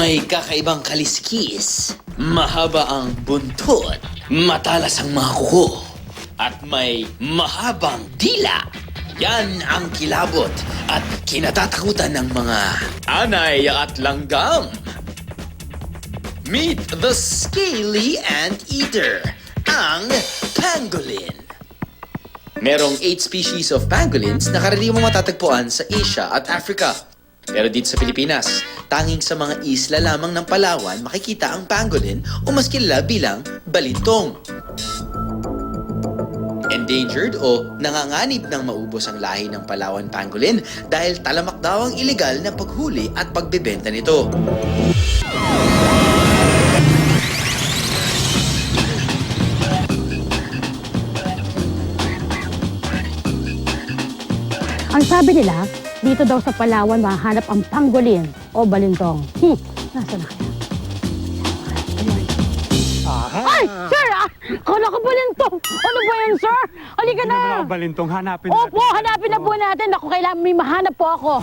May kakaibang kaliskis, mahaba ang buntot, matalas ang mga kuko, at may mahabang dila. Yan ang kilabot at kinatatakutan ng mga anay at langgam. Meet the scaly anteater, ang pangolin. Merong 8 species of pangolins na karaniwang matatagpuan sa Asia at Africa. Pero dito sa Pilipinas, tanging sa mga isla lamang ng Palawan makikita ang pangolin o mas kilala bilang balintong. Endangered o nanganganib ng maubos ang lahi ng Palawan pangolin dahil talamak daw ang ilegal na paghuli at pagbebenta nito. Ang sabi nila, dito daw sa Palawan mahanap ang pangolin o balintong. Hmm, nasa na kaya? Ay, sir! Ah, akala ko balintong! Ano ba yan, sir? Halika naman na! ako balintong hanapin Opo, hanapin na po natin. Ako, kailangan may mahanap po ako.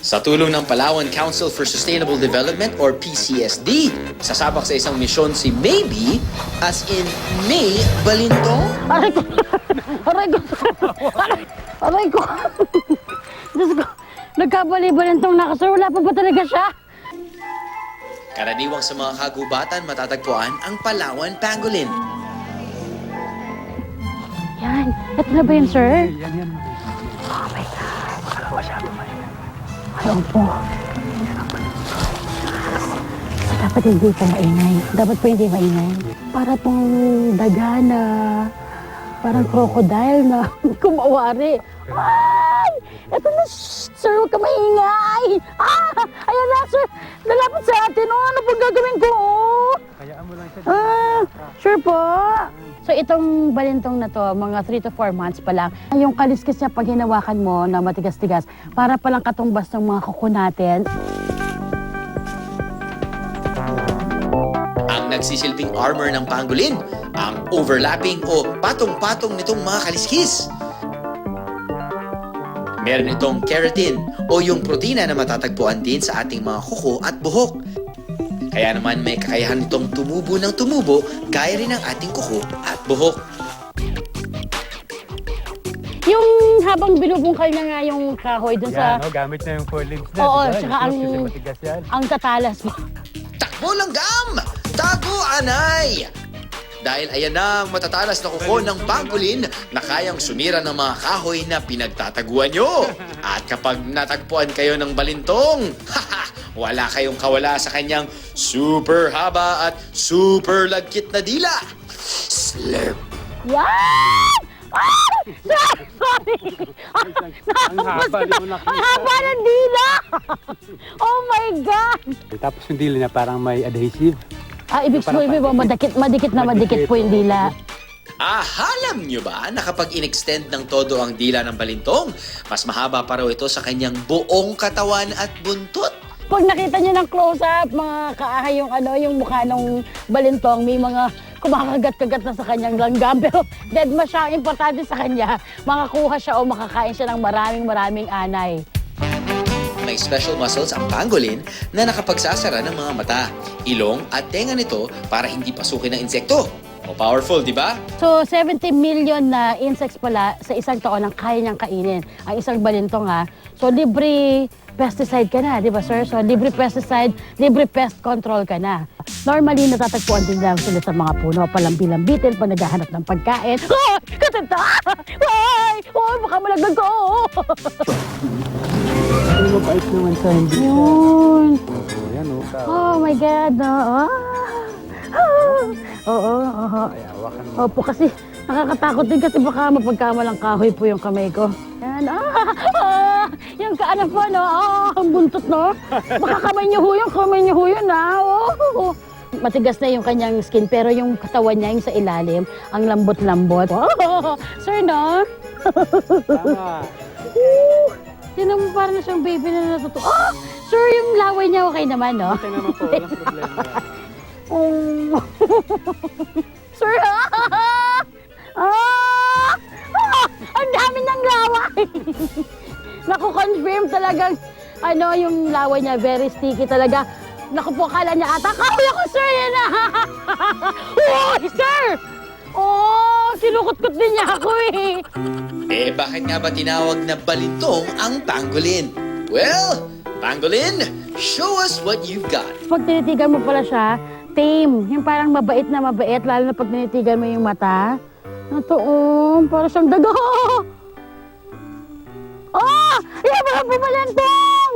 Sa tulong ng Palawan Council for Sustainable Development or PCSD, sasabak sa isang misyon si Maybe as in May Balintong. Aray ko! Aray ko! Aray, aray ko! Diyos ko! Nagkabali-balintong na ako, sir. Wala pa ba talaga siya? Karaniwang sa mga kagubatan matatagpuan ang Palawan Pangolin. Yan. Ito na ba yun, sir? Yan, yan. Oh my God. Ay, opo. Dapat hindi po maingay. Dapat po hindi maingay. Para pong dagana. Parang crocodile na kumawari. Ay! Ito na, shh, sir, huwag ka maingay. Ah! Ayan na, sir. Nalapit sa atin. Oh, ano pong gagawin ko? Oh? Kayaan mo lang siya. Ah, sure po. So itong balintong na to, mga 3 to 4 months pa lang, yung kaliskis niya pag hinawakan mo na matigas-tigas, para palang katumbas ng mga kuko natin. Ang nagsisilbing armor ng pangolin, ang overlapping o patong-patong nitong mga kaliskis. Meron itong keratin o yung protina na matatagpuan din sa ating mga kuko at buhok. Kaya naman may kakayahan itong tumubo ng tumubo gaya rin ng ating kuko at buhok. Yung habang binubungkal na nga yung kahoy dun Yan, sa... no? gamit na yung four limbs na. Oo, tsaka ang- Kasi matigas yan. Ang tatalas mo. Takbo langgam! Tago anay! Dahil ayan na ang matatalas na kuko ng pangolin na kayang sumira ng mga kahoy na pinagtataguan nyo. At kapag natagpuan kayo ng balintong, haha, wala kayong kawala sa kanyang super haba at super lagkit na dila. Slurp! Yan! Ah! Sorry! Ang haba, di mo nakita. Ang haba ng dila! oh my God! Tapos yung dili niya parang may adhesive. Ah, ibig sabihin mo, madikit, madikit na madikit po yung dila. Ah, alam nyo ba na kapag in-extend ng todo ang dila ng balintong, mas mahaba pa raw ito sa kanyang buong katawan at buntot? Pag nakita niyo ng close-up, mga kaahay yung ano, yung mukha ng balintong, may mga kumakagat-kagat na sa kanyang langgam. Pero dead ma siya, importante sa kanya, makakuha siya o makakain siya ng maraming maraming anay. May special muscles ang pangolin na nakapagsasara ng mga mata, ilong at tenga nito para hindi pasukin ng insekto. O powerful, di ba? So, 70 million na insects pala sa isang taon ang kaya niyang kainin. Ang isang balintong ha. So, libre pesticide ka na, di ba sir? So, libre pesticide, libre pest control ka na. Normally, natatagpuan din lang sila sa mga puno, palambi-lambitin, pag naghahanap ng pagkain. Ah! Katanda! Ay! Oh, baka malaglag ko! Ano mabait naman sa hindi. Yun! Oo, yan o. Oh my God! Oh. Oo, oo. Ay, hawakan mo. Opo, kasi nakakatakot din kasi baka mapagkamalang kahoy po yung kamay ko. Yan, ah, ah, kaano po, no? Ah, ang buntot, no? Baka kamay niyo ho yun, kamay niyo ho yun, ah. Oh. Matigas na yung kanyang skin, pero yung katawan niya, yung sa ilalim, ang lambot-lambot. Oh, sir, no? Tama. Yan naman parang na siyang baby na natuto. Oh, sir, yung laway niya okay naman, no? Ito naman po, walang problema. Oh. talagang ano, yung laway niya, very sticky talaga. Naku po, kala niya ata, kawin ako, sir, yan na. Uy, sir! Oh, sinukutkot din niya ako eh. Eh, bakit nga ba tinawag na balintong ang pangolin? Well, pangolin, show us what you've got. Pag tinitigan mo pala siya, tame. Yung parang mabait na mabait, lalo na pag tinitigan mo yung mata. Natuon, para siyang daga. mga bumalantong!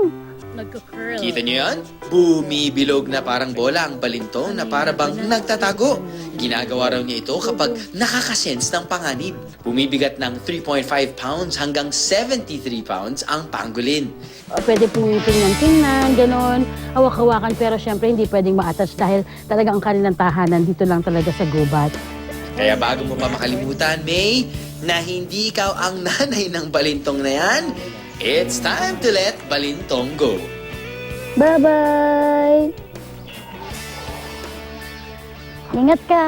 Nagka-curl. Kita niyo yan? Bumibilog na parang bola ang balintong na para bang nagtatago. Ginagawa raw niya ito kapag nakakasense ng panganib. Bumibigat ng 3.5 pounds hanggang 73 pounds ang pangolin. O, Pwede pong tingnan-tingnan, ganon, hawak-hawakan, pero syempre hindi pwedeng ma-attach dahil talaga ang kanilang tahanan dito lang talaga sa gubat. Kaya bago mo pa makalimutan, May, na hindi ikaw ang nanay ng balintong na yan, it's time to let balintong go. Bye-bye! Ingat ka!